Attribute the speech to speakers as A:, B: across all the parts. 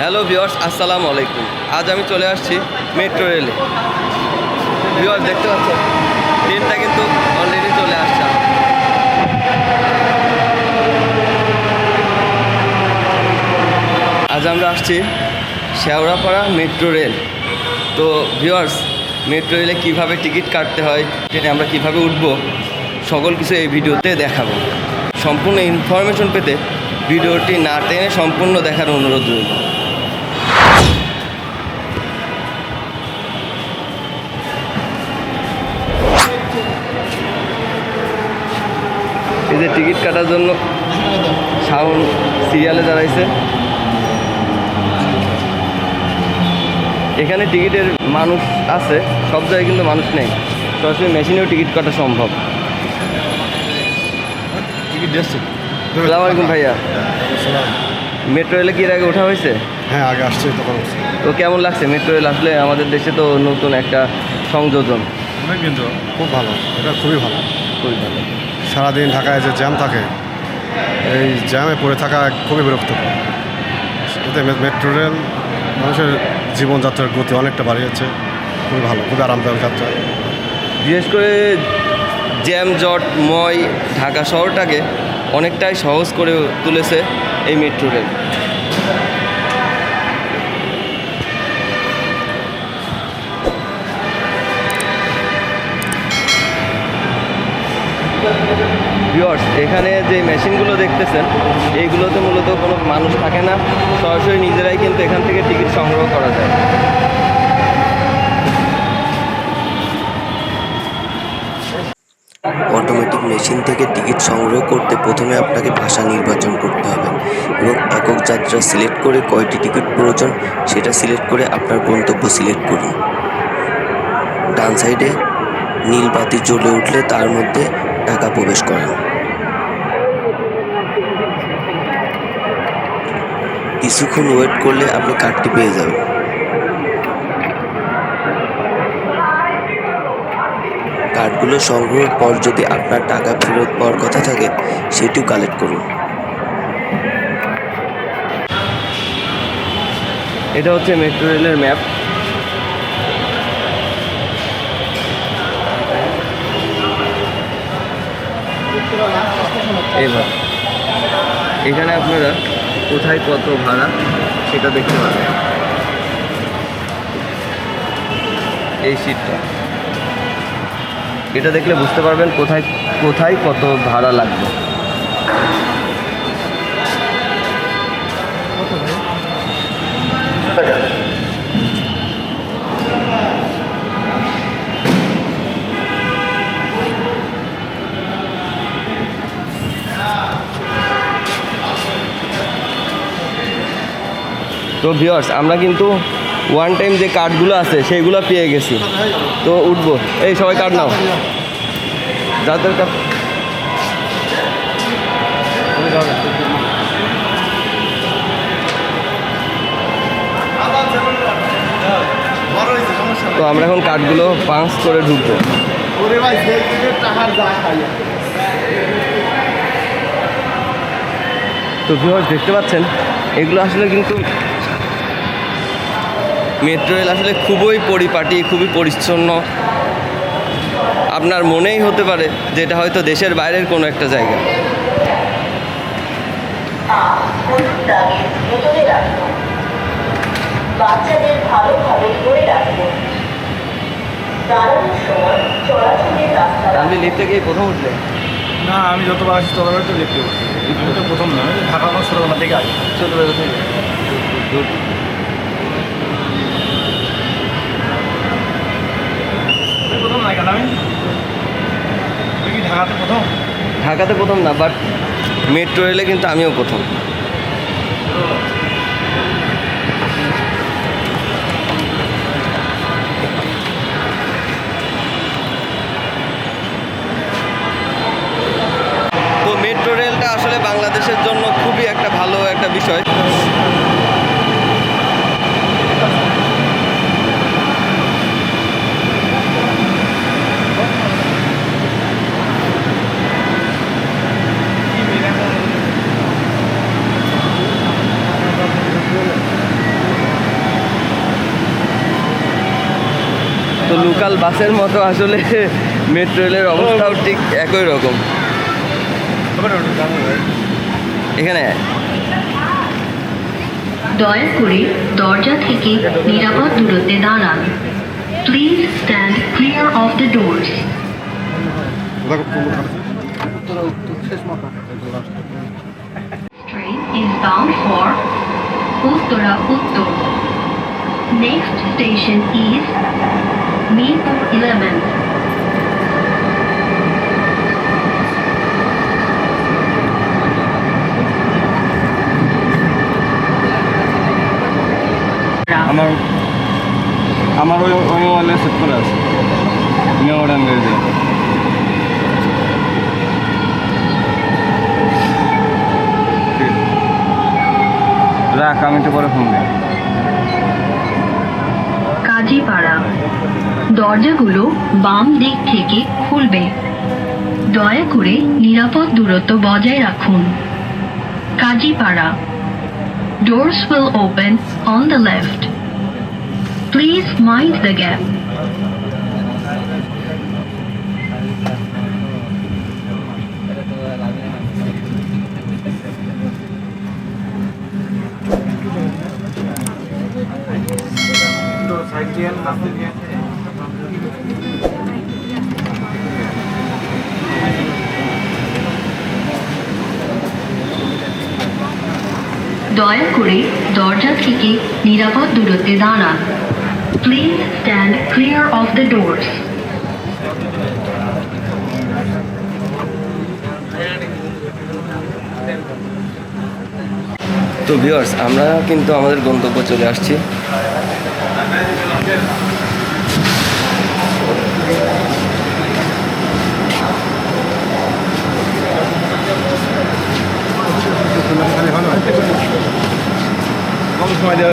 A: Hello viewers আসসালামু আলাইকুম। আজ আমি চলে আসছি মেট্রো রেলে। ভিওয়ার্স দেখতে পাচ্ছেন ট্রেনটা কিন্তু অলরেডি চলে আসছে। আজ আমরা আসছি শেওড়াপাড়া মেট্রো রেল। তো ভিওয়ার্স মেট্রো রেলে কীভাবে টিকিট কাটতে হয়, ট্রেনে আমরা কীভাবে উঠবো, সকল কিছু এই ভিডিওতে দেখাবো। সম্পূর্ণ ইনফরমেশন পেতে ভিডিওটি না টেনে সম্পূর্ণ দেখার অনুরোধ রইল। এই যে টিকিট কাটার জন্য সাউন্ড সিরিয়ালে দাঁড়াইছে। এখানে টিকিটের মানুষ আছে সব জায়গায় কিন্তু মানুষ নেই। সরাসরি মেশিনেও টিকিট কাটা সম্ভব। সালাম আলাইকুম ভাইয়া। মেট্রো রেলে কি এর আগে ওঠা হয়েছে?
B: হ্যাঁ আগে আসছে তখন
A: তো কেমন লাগছে মেট্রো রেল আসলে? আমাদের দেশে তো নতুন একটা সংযোজন।
B: অনেক কিন্তু খুব ভালো এটা খুবই ভালো।
A: খুবই ভালো।
B: সারাদিন ঢাকায় যে জ্যাম থাকে, এই জ্যামে পড়ে থাকা খুবই বিরক্তকর। এতে মেট্রো রেল মানুষের জীবনযাত্রার গতি অনেকটা বাড়িয়েছে। খুবই ভালো, খুবই আরামদায়ক যাত্রা।
A: বিশেষ করে জ্যাম, জট, ময় ঢাকা শহরটাকে অনেকটাই সহজ করে তুলেছে এই মেট্রো রেল। ভিওর্স এখানে যে মেশিনগুলো দেখতেছেন এইগুলোতে মূলত কোনো মানুষ থাকে না। সরাসরি নিজেরাই কিন্তু এখান থেকে টিকিট সংগ্রহ করা যায়।
C: অটোমেটিক মেশিন থেকে টিকিট সংগ্রহ করতে প্রথমে আপনাকে ভাষা নির্বাচন করতে হবে এবং একক যাত্রা সিলেক্ট করে কয়টি টিকিট প্রয়োজন সেটা সিলেক্ট করে আপনার গন্তব্য সিলেক্ট করুন। ডান সাইডে নীল বাতি জ্বলে উঠলে তার মধ্যে টাকা প্রবেশ করান। কিছুক্ষণ ওয়েট করলে আপনি কার্ডটি পেয়ে যাবেন। কার্ডগুলো সংগ্রহের পর যদি আপনার টাকা ফেরত পাওয়ার কথা থাকে, সেটিও কালেক্ট করুন।
A: এটা হচ্ছে মেট্রো রেলের ম্যাপ এবার এখানে আপনারা কোথায় কত ভাড়া সেটা দেখতে পাবেন। এই সিটটা এটা দেখলে বুঝতে পারবেন কোথায় কোথায় কত ভাড়া লাগবে। তো ভিওর্স আমরা কিন্তু ওয়ান টাইম যে কার্ডগুলো আছে সেইগুলো পেয়ে গেছি। তো উঠবো। এই সবাই কার্ড নাও। যাদের কার্ড তো আমরা এখন কার্ডগুলো পাঁচ করে ঢুকবো। তো ভিউয়ার্স দেখতে পাচ্ছেন? এগুলো আসলে কিন্তু মেট্রো রেল আসলে খুবই পরিপাটি খুবই পরিচ্ছন্ন। আপনার মনেই হতে পারে যে এটা হয়তো দেশের বাইরের কোনো একটা জায়গা।
D: হলুদ দাগের বাচ্চাদের ভালোভাবে ধরে রাখুন দাঁড়ানোর সময় চলাচলের রাস্তা।
A: আপনি লিফটে গিয়ে প্রথম উঠলে?
E: না আমি যতবার আসি ততবার তো প্রথম না আমি ঢাকা আমার ছোটোবেলা থেকে আসি।
A: ছোটোবেলা থেকে দূর
E: আমি প্রথম না কেন আমি তুই কি ঢাকাতে প্রথম
A: ঢাকাতে প্রথম না বাট মেট্রো রেলে কিন্তু আমিও প্রথম তো মেট্রো রেলটা আসলে বাংলাদেশের জন্য খুবই একটা ভালো একটা বিষয় তো লোকাল বাসের মতো আসলে মেট্রো রেলের অবস্থাও ঠিক একই রকম। এখানে?
F: দয়া করে দরজা থেকে নিরাপদ দূরত্বে দাঁড়ান। Please stand clear of the doors Train is bound for Uttara Uttar. Next station is Meerpur 11.
E: আমার আমার ওই ওই মোবাইলে সেট আছে। আমি দিয়ে রাখ, আমি একটু পরে ফোন দিই
F: কাজীপাড়া দরজাগুলো বাম দিক থেকে খুলবে। দয়া করে নিরাপদ দূরত্ব বজায় রাখুন। Kazipara. Doors will open on the left please mind the gap Yeah. দয়া করে দরজা থেকে নিরাপদ দূরত্বে দাঁড়ান। Please stand clear of the doors
A: তো ভিউয়ার্স আমরা কিন্তু আমাদের গন্তব্য চলে আসছি।
E: সময় দেওয়া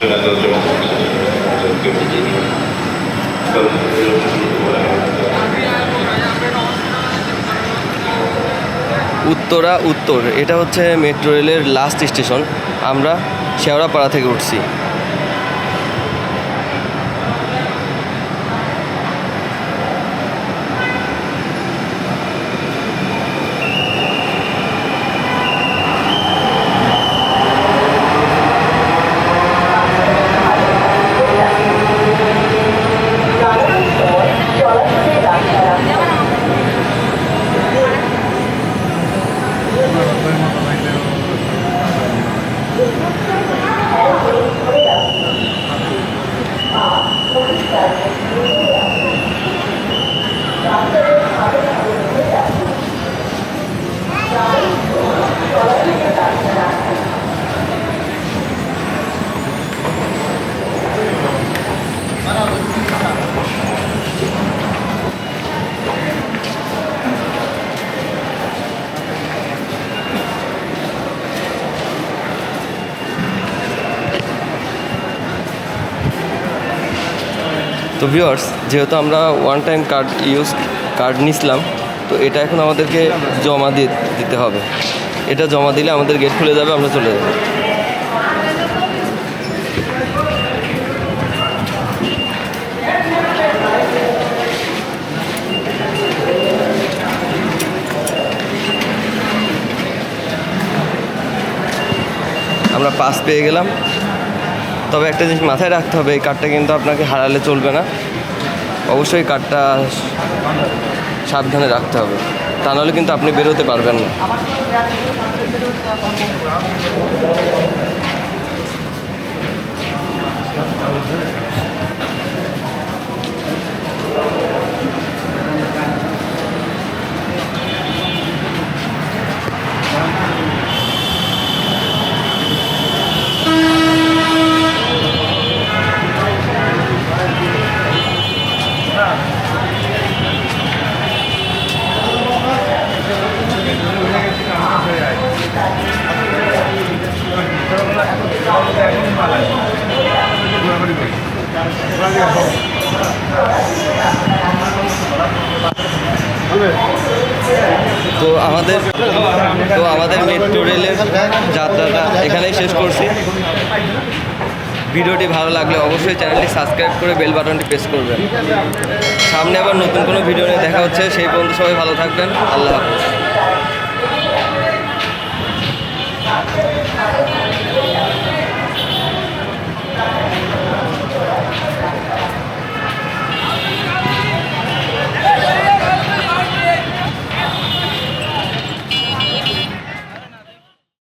A: উত্তরা উত্তর। এটা হচ্ছে মেট্রো রেলের লাস্ট স্টেশন আমরা শেওড়াপাড়া থেকে উঠছি। তো ভিউয়ার্স যেহেতু আমরা one time card use card নিছিলাম, তো এটা এখন আমাদেরকে জমা দিয়ে দিতে হবে। এটা জমা দিলে আমাদের গেট খুলে যাবে, আমরা চলে যাব। আমরা পাস পেয়ে গেলাম। তবে একটা জিনিস মাথায় রাখতে হবে, এই কার্ডটা কিন্তু আপনাকে হারালে চলবে না। অবশ্যই কার্ডটা সাবধানে রাখতে হবে। তা নাহলে কিন্তু আপনি বেরোতে পারবেন না। তো আমাদের তো আমাদের মেট্রো রেলের যাত্রাটা এখানেই শেষ করছি। ভিডিওটি ভালো লাগলে অবশ্যই চ্যানেলটি সাবস্ক্রাইব করে বেল বাটনটি প্রেস করবেন। সামনে আবার নতুন কোনো ভিডিও নিয়ে দেখা হচ্ছে, সেই পর্যন্ত সবাই ভালো থাকবেন। আল্লাহ হাফিজ।